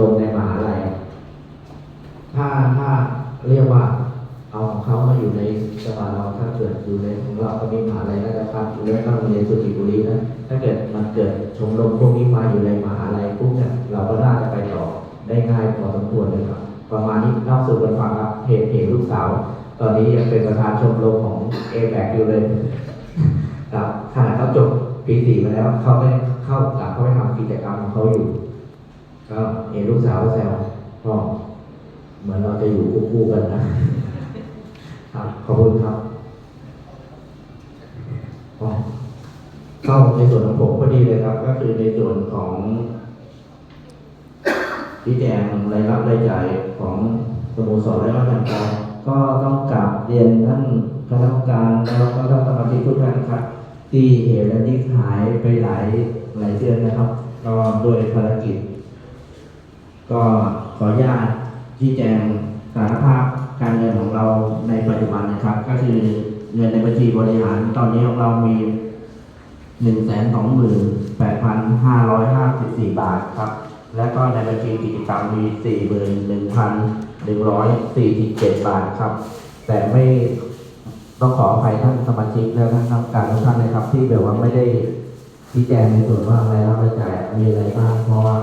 รมในมหาลัยถ้าถ้าเรียกว่า เอาของเขามาอยู่ในจังหวัดเราถ้าเกิดอยู่ในของเราก็มีมหาลัยราชภัฏหรือว่าโรงเรียนสุขีบุรีนะถ้าเกิดมันเกิดชมรมพวกนี้มาอยู่ในมหาลัยปุ๊บเนี่ยเราก็น่าจะไปต่อได้ง่ายพอสมควรเลยครับประมาณนี้เล่าสู่กันฟังครับเพจเพจลูกสาวตอนนี้ยังเป็นประธานชมรมของเอแบกอยู่เลยครับขณะเขาจบปีสี่มาแล้วเขาไม่เข้ากลับเขาไปทำกิจกรรมของเขาอยู่ ก็เห็นลูกสาวแซวพ่อเหมือนเราจะอยู่คู่กันนะครับขอบคุณครับอ๋อเข้าในส่วนของผมพอดีเลยครับ ก็คือในส่วนของที่แจงรายรับรายจ่ายของสโมสรและวัฒนธรก็ต้องกราบเรียนท่านคณะกรรมการแล้วก็ท่านสมาชิกทุกท่านครับ ที่เหตุและที่หายไปหลายหลายเดือนนะครับ ก็โดวยภารกิจ ก็ขออนุญาตชี้แจงสารภาพการเงินของเราในปัจจุบันนะครับ ก็คือเงินในบัญชีบริหารตอนนี้ของเรามี 1 2 8 5 5 4 บาทครับ และก็ในบัญชีกิจกรรมมี 41,147 บาทครับ แต่ไม่ต้องขออภัยท่านสมาชิกและท่านกรรมการทุกท่านนะครับ ที่แบบว่าไม่ได้ชี้แจงในส่วนว่ารายรับรายจ่ายมีอะไรบ้างเพราะว่า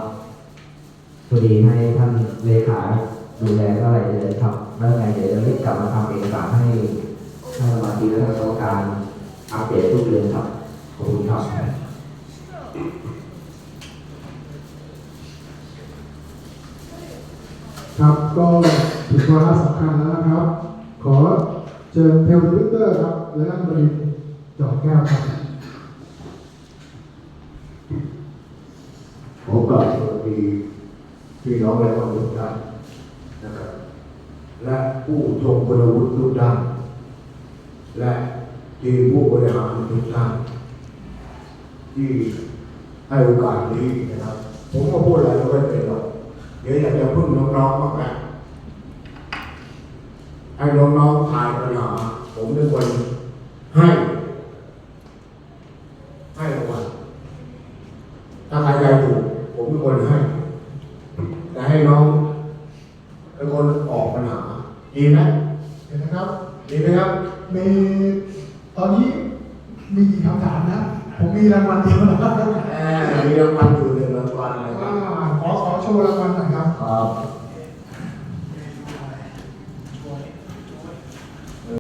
พอดีให้ท่านเลขาดูแลเท่าไหร่เลยครับแล้วไงเดี๋ยวจะรีบกลับมาทำเอกสารให้ท่านสมาชิกและท่านกรรมการอัปเดตทุกเดือนครับขอบคุณครับครับก็ถึงวาระสำคัญแล้วนะครับ ขอเชิญเทลทวิตเตอร์ครับ และนักบรินจอดแก้วครับขอกราบสวัสดี พี่น้องและคนทุกท่านนะครับ และผู้ทรงคุณวุฒิทุกท่านและทีมผู้บริหารทุกท่านที่ให้โอกาสนี้นะครับ ผมก็พูดอะไรไม่เป็นหรอกเดี๋ยวอยากจะพึ่งน้องๆมากแม่ให้น้องๆทายปัญหาผมเป็นคนให้ ให้รางวัลถ้าใครใจถูกผมเป็นคนให้ ให้น้องเป็นคนออกปัญหา ดีไหมเห็นนะครับ ดีไหมครับ มีตอนนี้มีกี่คำถามนะ ผมมีรางวัลเดียวนะครับแหมมีรางวัลอยู่หนึ่งรางวัลเลยคอ่ารับขอขอโชว์รางวัลหน่อยครับครับ